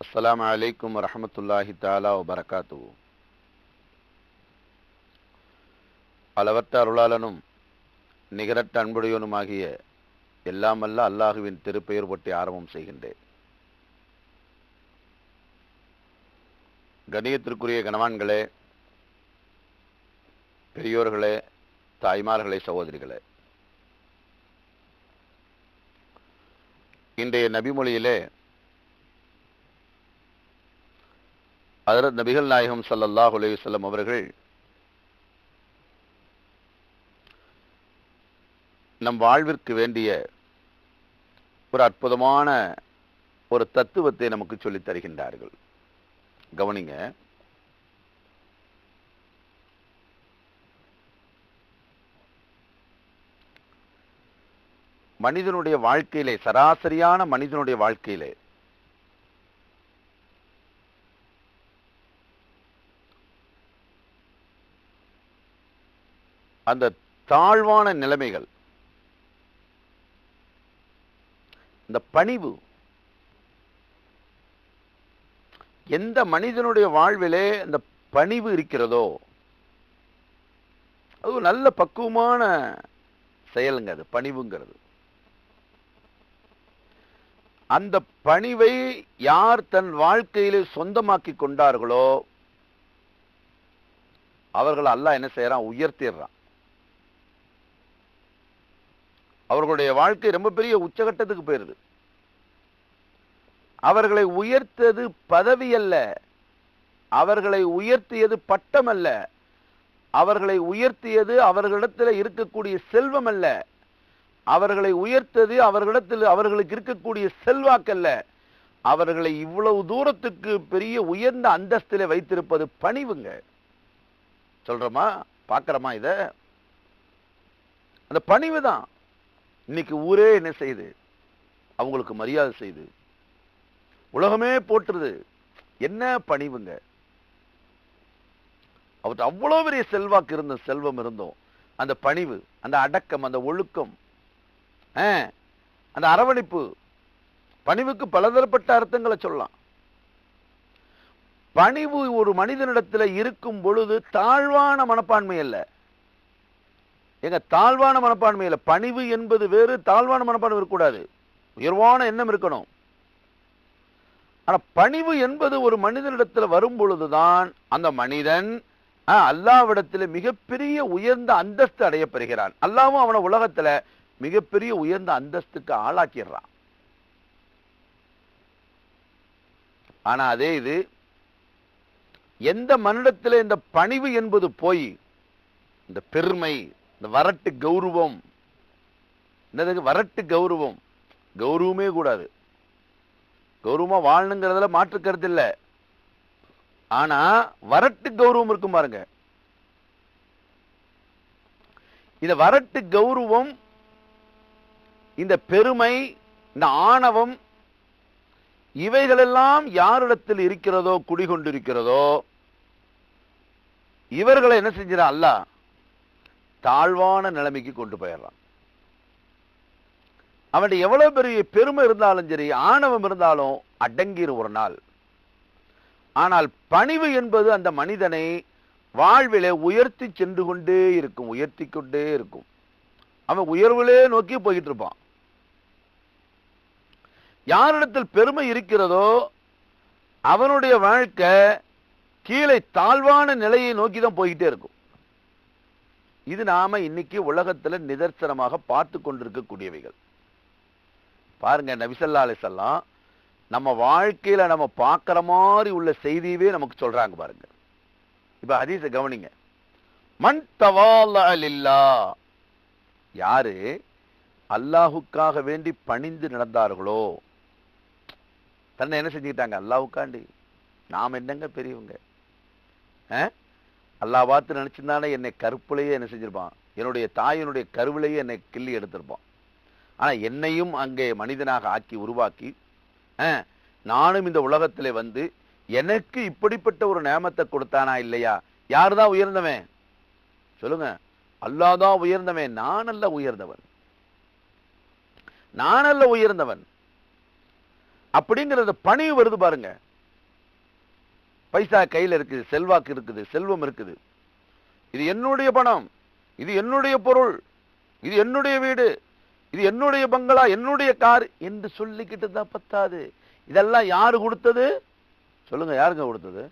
அஸ்லாம் வலைக்கம் வரமத்துல்லாஹி தாலா வபரகாத்து அளவற்ற அருளாளனும் நிகரற்ற அன்புடையவனுமாகிய எல்லாமல்ல அல்லாஹுவின் திருப்பெயர் பற்றி ஆரம்பம் செய்கின்றேன். கணியத்திற்குரிய கணவான்களே பெரியோர்களே தாய்மார்களே சகோதரிகளே இன்றைய நபிமொழியிலே ஹதரத் நபிகள் நாயகம் ஸல்லல்லாஹு அலைஹி அவர்கள் நம் வாழ்விற்கு வேண்டிய ஒரு அற்புதமான ஒரு தத்துவத்தை நமக்கு சொல்லித் தருகின்றார்கள். கவனிங்க. மனிதனுடைய வாழ்க்கையிலே சராசரியான மனிதனுடைய வாழ்க்கையிலே அந்த தாழ்வான நிலைமைகள் இந்த பணிவு எந்த மனிதனுடைய வாழ்விலே அந்த பணிவு இருக்கிறதோ அது ஒரு நல்ல பக்குவமான செயலுங்க அது பணிவுங்கிறது. அந்த பணிவை யார் தன் வாழ்க்கையிலே சொந்தமாக்கி கொண்டார்களோ அவர்கள் அல்ல என்ன செய்யறான் உயர்த்திடுறான். அவர்களுடைய வாழ்க்கை ரொம்ப பெரிய உச்சகட்டத்துக்கு போயிருது. அவர்களை உயர்த்தது பதவி அல்ல. அவர்களை உயர்த்தியது பட்டம் அல்ல. அவர்களை உயர்த்தியது அவர்களிடத்தில் இருக்கக்கூடிய செல்வம் அல்ல. அவர்களை உயர்த்தது அவர்களிடத்தில் அவர்களுக்கு இருக்கக்கூடிய செல்வாக்கல்ல. அவர்களை இவ்வளவு தூரத்துக்கு பெரிய உயர்ந்த அந்தஸ்திலே வைத்திருப்பது பணிவுங்க. சொல்றோமா? பார்க்கறோமா இத? அந்த பணிவு தான். இன்னைக்கு ஊரே என்ன செய்யுது? அவங்களுக்கு மரியாதை செய்யுது. உலகமே போட்டுருது என்ன பணிவுங்க? அவர்கிட்ட அவ்வளோ பெரிய செல்வாக்கு இருந்த செல்வம் இருந்தோம். அந்த பணிவு அந்த அடக்கம் அந்த ஒழுக்கம் அந்த அரவணைப்பு. பணிவுக்கு பலதரப்பட்ட அர்த்தங்களை சொல்லலாம். பணிவு ஒரு மனிதனிடத்துல இருக்கும் பொழுது தாழ்வான மனப்பான்மை அல்ல. எங்க தாழ்வான மனப்பான்மை இல்ல. பணிவு என்பது வேறு தாழ்வான மனப்பான்மை இருக்கக்கூடாது. உயர்வான எண்ணம் இருக்கணும். ஆனா பணிவு என்பது ஒரு மனிதனிடத்துல வரும் பொழுதுதான் அந்த மனிதன் அல்லாவிடத்தில் மிகப்பெரிய உயர்ந்த அந்தஸ்து அடையப்பெறுகிறான் அல்லாவும் அவனை உலகத்துல மிகப்பெரிய உயர்ந்த அந்தஸ்துக்கு ஆளாக்கிடுறான். ஆனா அதே இது எந்த மனிதத்துல இந்த பணிவு என்பது போய் இந்த பெருமை இந்த வரட்டு கௌரவம் என்னது வரட்டு கௌரவம் கௌரவமே கூடாது. கௌரவமா வாழணுங்கிறதுல மாற்றுக்கிறது இல்லை இல்ல. ஆனா வரட்டு கௌரவம் இருக்கும் பாருங்க. இந்த வரட்டு கௌரவம் இந்த பெருமை இந்த ஆணவம் இவைகளெல்லாம் யாரிடத்தில் இருக்கிறதோ குடிகொண்டிருக்கிறதோ இவர்களை என்ன செஞ்சிடான் அல்ல தாழ்வான நிலைமைக்கு கொண்டு போயிடுறான் அவன் எவ்வளவு பெரிய பெருமை இருந்தாலும் சரி ஆணவம் இருந்தாலும் அடங்கிரு ஒரு நாள். ஆனால் பணிவு என்பது அந்த மனிதனை வாழ்விலே உயர்த்தி சென்று கொண்டே இருக்கும் உயர்த்தி கொண்டே இருக்கும். அவன் உயர்விலே நோக்கி போய்கிட்டு இருப்பான். யாரிடத்தில் பெருமை இருக்கிறதோ அவனுடைய வாழ்க்கை கீழே தாழ்வான நிலையை நோக்கி தான் போய்கிட்டே இருக்கும். இது நாம இன்னைக்கு உலகத்துல நிதர்சனமாக பார்த்து கொண்டிருக்கக்கூடியவைகள். பாருங்க நபிசல்லா அலிசல்லாம் நம்ம வாழ்க்கையில நம்ம பார்க்குற மாதிரி உள்ள செய்தியவே நமக்கு சொல்றாங்க பாருங்க. இப்ப ஹதீஸ கவனிங்க. மன் தவால லில்லா யாரு அல்லாஹுக்காக வேண்டி பணிந்து நடந்தார்களோ தன்னை என்ன செஞ்சுக்கிட்டாங்க? அல்லாவுக்காண்டி. நாம் என்னங்க பெரியவங்க? அல்லா அல்லாஹ் பார்த்து நினைச்சிருந்தானே என்னை கருப்புலையே என்ன செஞ்சிருப்பான்? என்னுடைய தாயினுடைய கருவிலேயே என்னை கிள்ளி எடுத்திருப்பான். ஆனா என்னையும் அங்கே மனிதனாக ஆக்கி உருவாக்கி நானும் இந்த உலகத்தில் வந்து எனக்கு இப்படிப்பட்ட ஒரு நேமத்தை கொடுத்தானா இல்லையா? யாருதான் உயர்ந்தவன்? சொல்லுங்க. அல்லாதான் உயர்ந்தவன். நான் அல்ல உயர்ந்தவன். நான் அல்ல உயர்ந்தவன். அப்படிங்கிறத பணிவு வருது பாருங்க. பைசா கையில இருக்குது செல்வாக்கு இருக்குது செல்வம் இருக்குது. இது என்னுடைய பணம் இது என்னுடைய பொருள் இது என்னுடைய வீடு இது என்னுடைய பங்களா என்னுடைய கார் என்று சொல்லிக்கிட்டு தான் பத்தாது. இதெல்லாம் யாரு கொடுத்தது? சொல்லுங்க யாருங்க கொடுத்தது?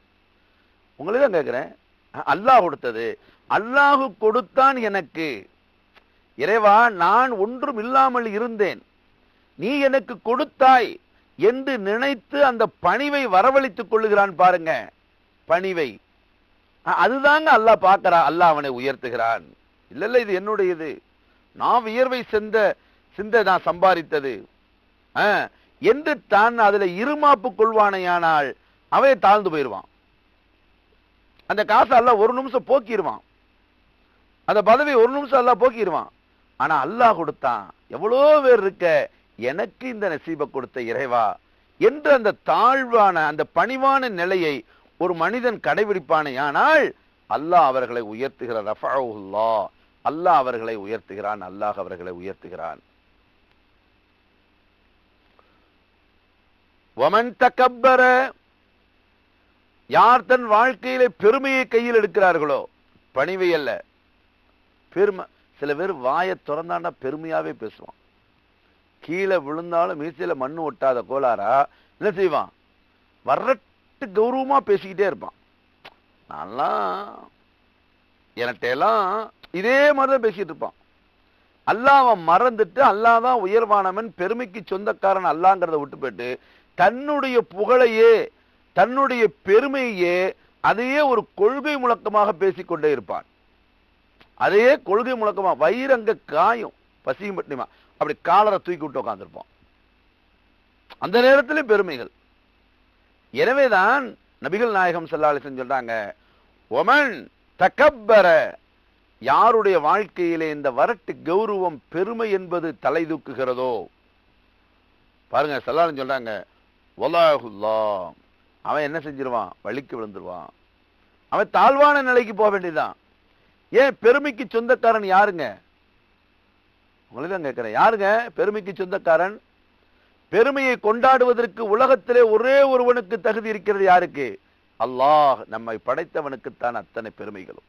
உங்களே தான் கேட்குறேன் அல்லாஹ் கொடுத்தது. அல்லாஹ் கொடுத்தான் எனக்கு. இறைவா நான் ஒன்றும் இல்லாமல் இருந்தேன். நீ எனக்கு கொடுத்தாய். என்று நினைத்து அந்த பணிவை வரவழைத்துக் கொள்ளுகிறான் பாருங்க. பணிவை. அதுதாங்க அல்லாஹ் பார்க்கறான் அல்லாஹ் அவனை உயர்த்துகிறான். இல்ல இல்ல இது என்னுடையது. நான் வியர்வை சிந்த சிந்த நான் சம்பாதித்தது. என்று தான் அதுல இருமாப்பு கொள்வானையானால் அவன் தாழ்ந்து போயிடுவான் அந்த காசை அல்ல ஒரு நிமிஷம் போக்கிடுவான் அந்த பதவி ஒரு நிமிஷம் அல்ல போக்கிடுவான் ஆனா அல்லாஹ் கொடுத்தான். எவ்வளோ பேர் இருக்க எனக்கு இந்த நசீபை கொடுத்த இறைவா என்று அந்த தாழ்வான அந்த பணிவான நிலையை ஒரு மனிதன் கடைபிடிப்பானே. ஆனால் அல்லாஹ் அவர்களை உயர்த்துகிறான் ரஃபஅஹுல்லா. அல்லாஹ் அவர்களை உயர்த்துகிறான். அல்லாஹ் அவர்களை உயர்த்துகிறான். தக்கப்பர யார் தன் வாழ்க்கையிலே பெருமையை கையில் எடுக்கிறார்களோ? பணிவை அல்ல. பெருமை சில பேர் வாயை திறந்தாண்டா பெருமையாவே பேசுவான். கீழே விழுந்தாலும் மீசையில மண்ணு ஒட்டாத கோளாரா என்ன செய்வான்? வரட்டு கௌரவமா பேசிக்கிட்டே இருப்பான். நான்லாம் என்கிட்டலாம் இதே மாதிரிதான் பேசிட்டு இருப்பான். அல்லாஹ் மறந்துட்டு அல்லாஹ் தான் உயர்வானவன் பெருமைக்கு சொந்தக்காரன் அல்லாங்கிறத விட்டு போயிட்டு தன்னுடைய புகழையே தன்னுடைய பெருமையே அதையே ஒரு கொள்கை முழக்கமாக பேசிக்கொண்டே இருப்பான். அதையே கொள்கை முழக்கமா வயிறங்க காயும் பசியும் பட்டினிமா அப்படி காலரை தூக்கி விட்டு உட்காந்துருப்போம் அந்த நேரத்திலே பெருமைகள். எனவேதான் நபிகள் நாயகம் செல்லாலிசன் சொல்றாங்க ஒமன் தக்கப்பர யாருடைய வாழ்க்கையிலே இந்த வரட்டு கௌரவம் பெருமை என்பது தலை தூக்குகிறதோ? பாருங்க செல்லாலும் சொல்றாங்க ஒலாகுல்லா அவன் என்ன செஞ்சிருவான்? வழிக்கு விழுந்துருவான். அவன் தாழ்வான நிலைக்கு போக வேண்டியதுதான். ஏன் பெருமைக்கு சொந்தக்காரன் யாருங்க? உங்களை தான் கேட்கிறேன். யாருங்க? பெருமைக்கு சொந்தக்காரன். பெருமையை கொண்டாடுவதற்கு உலகத்திலே ஒரே ஒருவனுக்கு தகுதி இருக்கிறது யாருக்கு? அல்லாஹ் நம்மை படைத்தவனுக்குத்தான் அத்தனை பெருமைகளும்.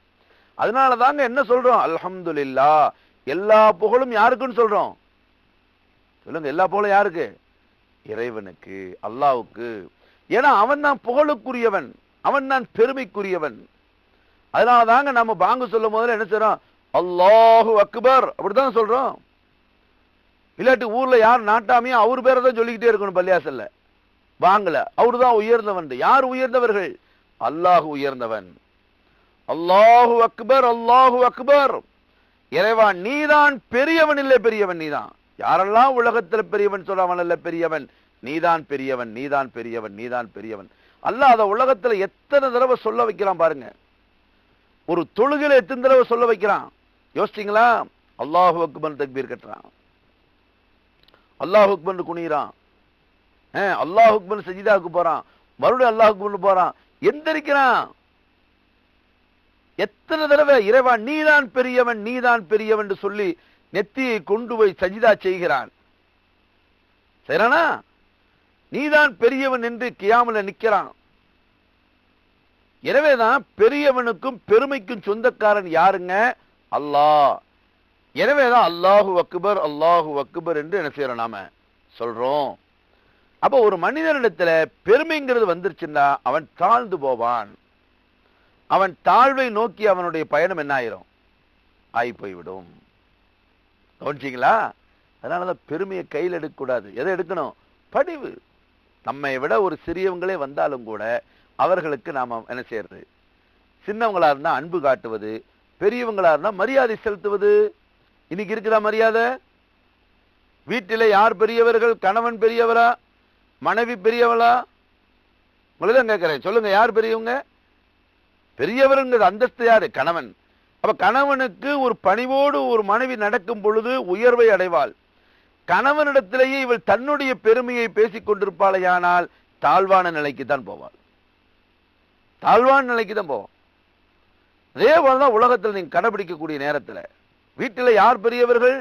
அதனால தாங்க என்ன சொல்றோம்? அல்ஹம்துலில்லா. எல்லா புகழும் யாருக்குன்னு சொல்றோம்? சொல்லுங்க எல்லா புகழும் யாருக்கு? இறைவனுக்கு அல்லாவுக்கு ஏன்னா அவன் தான் புகழுக்குரியவன். அவன் தான் பெருமைக்குரியவன். அதனால தாங்க நம்ம பாங்கு சொல்லும் போதுல என்ன செய்றோம்? அல்லாஹு அக்பர். அப்படித்தான் சொல்றோம். இல்லாட்டி ஊர்ல யார் நாட்டாமையோ அவர் பேரை தான் சொல்லிக்கிட்டே இருக்கணும் பள்ளியாசல்ல. வாங்கல. அவரு தான் உயர்ந்தவன். யார் உயர்ந்தவர்கள்? அல்லாஹு உயர்ந்தவன். அல்லாஹு அக்பர் அல்லாஹு அக்பர். இறைவா நீதான் பெரியவன் இல்லை பெரியவன் நீதான். யாரெல்லாம் உலகத்துல பெரியவன் சொல்றவன் அல்ல பெரியவன். நீதான் பெரியவன் நீதான் பெரியவன் நீதான் பெரியவன். அல்ல அதை உலகத்துல எத்தனை தடவை சொல்ல வைக்கிறான் பாருங்க. ஒரு தொழுகில எத்தனை தடவை சொல்ல வைக்கிறான்? யோசிச்சிங்களா? அல்லாஹு அக்பர் தக்பீர் கட்டுறான். அல்லாஹ் அக்பர் குனிகிறான் அல்லாஹ் அக்பர் சஜிதாவுக்கு போறான். மறுபடியும் அல்லாஹ் அக்பர் போறான். எந்திரிக்கிறான். எத்தனை தடவை? இறைவா நீதான் பெரியவன் நீதான் பெரியவன் என்று சொல்லி நெத்தியை கொண்டு போய் சஜிதா செய்கிறான். சரியானா நீதான் பெரியவன் என்று கியாமல நிக்கிறான். எனவேதான் பெரியவனுக்கும் பெருமைக்கும் சொந்தக்காரன் யாருங்க? அல்லாஹ். எனவேதான் அல்லாஹு அக்பர் அல்லாஹு அக்பர் என்று என்ன செய்யறோம் நாம சொல்றோம். அப்போ ஒரு மனிதனிடத்துல பெருமைங்கிறது வந்துருச்சுன்னா அவன் தாழ்ந்து போவான். அவன் தாழ்வை நோக்கி அவனுடைய பயணம் என்ன ஆயிரும்? ஆகி போய்விடும் கவனிச்சிங்களா? அதனாலதான் பெருமையை கையில் எடுக்கக்கூடாது. எதை எடுக்கணும்? படிவு. நம்மை விட ஒரு சிறியவங்களே வந்தாலும் கூட அவர்களுக்கு நாம என்ன செய்யறது? சின்னவங்களா இருந்தா அன்பு காட்டுவது பெரியவங்களா இருந்தா மரியாதை செலுத்துவது இன்னைக்கு இருக்குதா மரியாதை? வீட்டிலே யார் பெரியவர்கள்? கணவன் பெரியவரா? மனைவி பெரியவளா? உங்களை தான் கேட்கிறேன் சொல்லுங்க யார் பெரியவங்க? பெரியவருங்கிறது அந்தஸ்து யாரு? கணவன். அப்ப கணவனுக்கு ஒரு பணிவோடு ஒரு மனைவி நடக்கும் பொழுது உயர்வை அடைவாள். கணவனிடத்திலேயே இவள் தன்னுடைய பெருமையை பேசிக் கொண்டிருப்பாளையானால் தாழ்வான நிலைக்கு தான் போவாள். தாழ்வான நிலைக்கு தான் போவாள். அதே போலதான் உலகத்தில் நீங்க கடைபிடிக்கக்கூடிய நேரத்துல வீட்டில் யார் பெரியவர்கள்?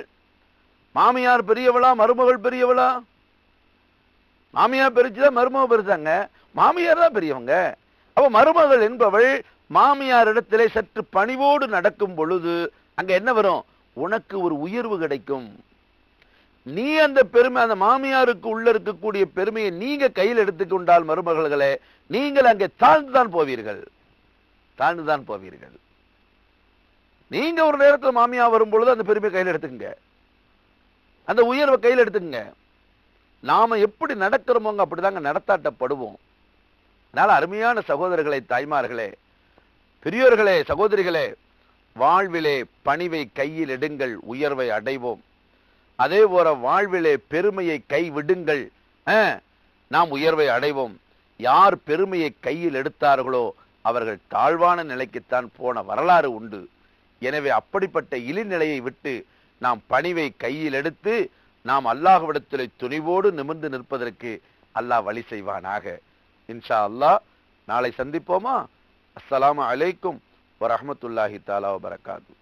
மாமியார் பெரியவளா? மருமகள் பெரியவளா? மாமியார் பெருச்சுதான் மருமக பெருசாங்க மாமியார் தான் பெரியவங்க. அப்ப மருமகள் என்பவள் மாமியார் இடத்திலே சற்று பணிவோடு நடக்கும் பொழுது அங்க என்ன வரும்? உனக்கு ஒரு உயர்வு கிடைக்கும். நீ அந்த பெருமை அந்த மாமியாருக்கு உள்ள இருக்கக்கூடிய பெருமையை நீங்க கையில் எடுத்துக்கொண்டால் மருமகள்களே நீங்கள் அங்கே தாழ்ந்துதான் போவீர்கள். தாழ்ந்துதான் போவீர்கள். நீங்க ஒரு நேரத்தில் மாமியா வரும்பொழுது அந்த பெருமை கையில் எடுத்துக்கங்க. அந்த உயர்வை கையில் எடுத்துக்கங்க. நாம எப்படி நடக்கிறோமோங்க அப்படிதாங்க நடத்தாட்டப்படுவோம். அதனால அருமையான சகோதரர்களே தாய்மார்களே பெரியோர்களே சகோதரிகளே வாழ்விலே பணிவை கையில் எடுங்கள் உயர்வை அடைவோம். அதே போல வாழ்விலே பெருமையை கை விடுங்கள். நாம் உயர்வை அடைவோம். யார் பெருமையை கையில் எடுத்தார்களோ அவர்கள் தாழ்வான நிலைக்குத்தான் போன வரலாறு உண்டு. எனவே அப்படிப்பட்ட இழிநிலையை விட்டு நாம் பணிவை கையில் எடுத்து நாம் அல்லாஹ்விடத்திலே துணிவோடு நிமிர்ந்து நிற்பதற்கு அல்லாஹ் வழி செய்வானாக. இன்ஷா அல்லாஹ் நாளை சந்திப்போமா? அஸ்ஸலாமு அலைக்கும் வரஹ்மத்துல்லாஹி தாலா வரகாத்து